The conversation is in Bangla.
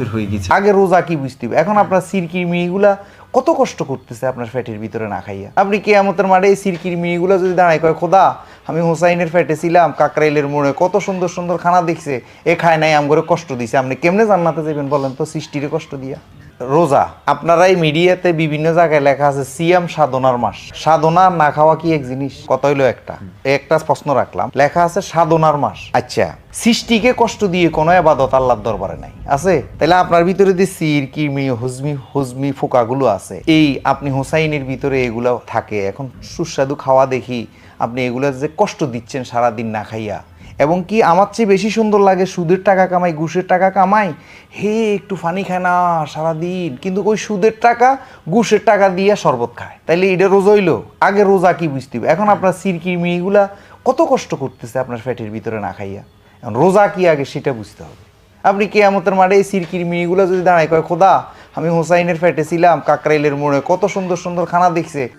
বের হয়ে গেছে। আগে রোজা কি বুঝতে হবে। এখন আপনার সিরকির মিহিগুলা কত কষ্ট করতেছে আপনার ফ্যাটের ভিতরে না খাইয়া। আপনি কেয়ামতের মাঠে এই সিরকির মিহিগুলা যদি দাঁড়ায় কয়, খোদা, আমি হোসাইনের ফ্যাটে ছিলাম, কাকরাইলের মোড়ে কত সুন্দর সুন্দর খানা দেখছে, এ খায় নাই আম করে কষ্ট দিছে। আপনি কেমনে জান্নাতে যাবেন বলেন তো সৃষ্টিরে কষ্ট দিয়া? রোজা। আপনারা এই মিডিয়াতে বিভিন্ন জায়গায় লেখা আছে, সিয়াম সাধনার মাস। সাধনা না খাওয়া কি এক জিনিস? কত হইল একটা। একটা প্রশ্ন রাখলাম। লেখা আছে, সাধনার মাস। আচ্ছা সৃষ্টিকে কষ্ট দিয়ে কোনো আবাদত আল্লাহর দরবারে নাই। আছে? তাহলে আপনার ভিতরে যে সির কিরমি হুজমি হুজমি ফোকাগুলো আছে, এই আপনি হোসাইনের ভিতরে এগুলো থাকে। এখন সুস্বাদু খাওয়া দেখি আপনি এগুলো যে কষ্ট দিচ্ছেন সারাদিন না খাইয়া এবং কি আমার চেয়ে বেশি সুন্দর লাগে সুদের টাকা কামাই, ঘুষের টাকা কামাই? হে, একটু ফানি খায় না, সারাদিন। কিন্তু ওই সুদের টাকা, ঘুষের টাকা দিয়ে শরবত খায়। তাইলে এটা রোজা হইল? আগে রোজা কি বুঝতে হবে। এখন আপনার সিরকির মিহিগুলা কত কষ্ট করতেছে আপনার ফ্যাটের ভিতরে না খাইয়া। এখন রোজা কি আগে সেটা বুঝতে হবে। আপনি কেয়ামতের মাঠে এই সিরকির মিহিগুলা যদি দাঁড়ায় কয়, খোদা, আমি হোসাইনের ফ্যাটে ছিলাম, কাকরাইলের মোড়ে কত সুন্দর সুন্দর খানা দেখছে।